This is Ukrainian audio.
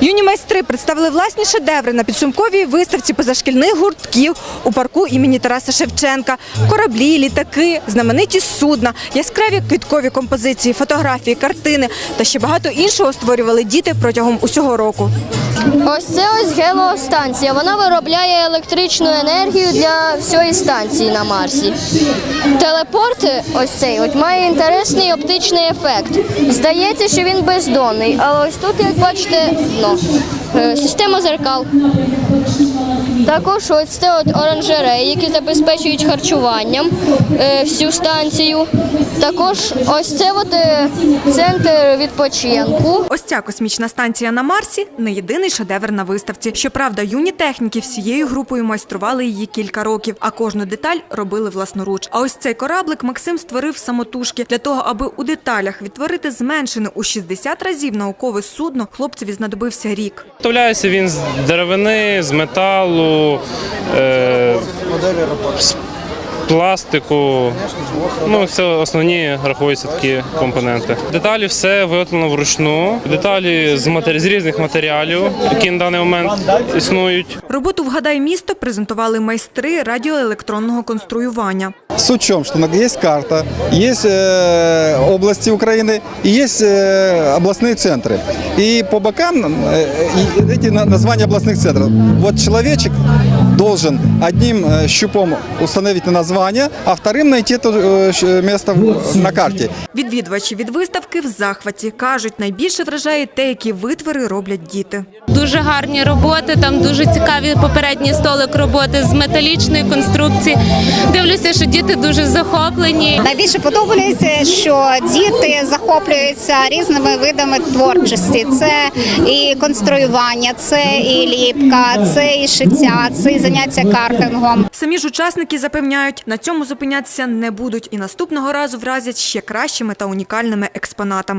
Юні майстри представили власні шедеври на підсумковій виставці позашкільних гуртків у парку імені Тараса Шевченка. Кораблі, літаки, знамениті судна, яскраві квіткові композиції, фотографії, картини та ще багато іншого створювали діти протягом усього року. Ось це ось геліостанція. Вона виробляє електричну енергію для всієї станції на Марсі. Телепорт, ось цей, от має інтересний оптичний ефект. Здається, що він бездонний, але ось тут, як бачите, ну, е, система зеркал. Також ось це от оранжереї, які забезпечують харчуванням е, всю станцію. Також ось це от е, центр відпочинку. Ось ця космічна станція на Марсі не єдиний шедевр на виставці. Щоправда, юні техніки всією групою майстрували її кілька років, а кожну деталь робили власноруч. А ось цей кораблик Максим створив самотужки для того, аби у деталях відтворити зменшене у 60 разів наукове судно. Хлопцеві знадобився рік. Виготовляється він з деревини, з металу, е, пластику. Ну, це основні рахуються такі компоненти. Деталі все виготовлено вручну. Деталі з, матері... з різних матеріалів, які на даний момент існують. Роботу «Вгадай місто» презентували майстри радіоелектронного конструювання. С учетом, что есть карта, есть э, области Украины и есть э, областные центры. И по бокам э, и эти на- названия областных центров. Вот человечек должен одним э, щупом установить название, а вторым найти это э, щ- место в- на карте. Відвідувачі від виставки в захваті кажуть, найбільше вражає те, які витвори роблять діти. Дуже гарні роботи, там дуже цікаві попередній столик роботи з металічної конструкції. Дивлюся, що діти дуже захоплені. Найбільше подобається, що діти захоплюються різними видами творчості. Це і конструювання, це і ліпка, це і шиття, це і заняття картингом. Самі ж учасники запевняють, на цьому зупинятися не будуть і наступного разу вразять ще кращими та унікальними експонатами.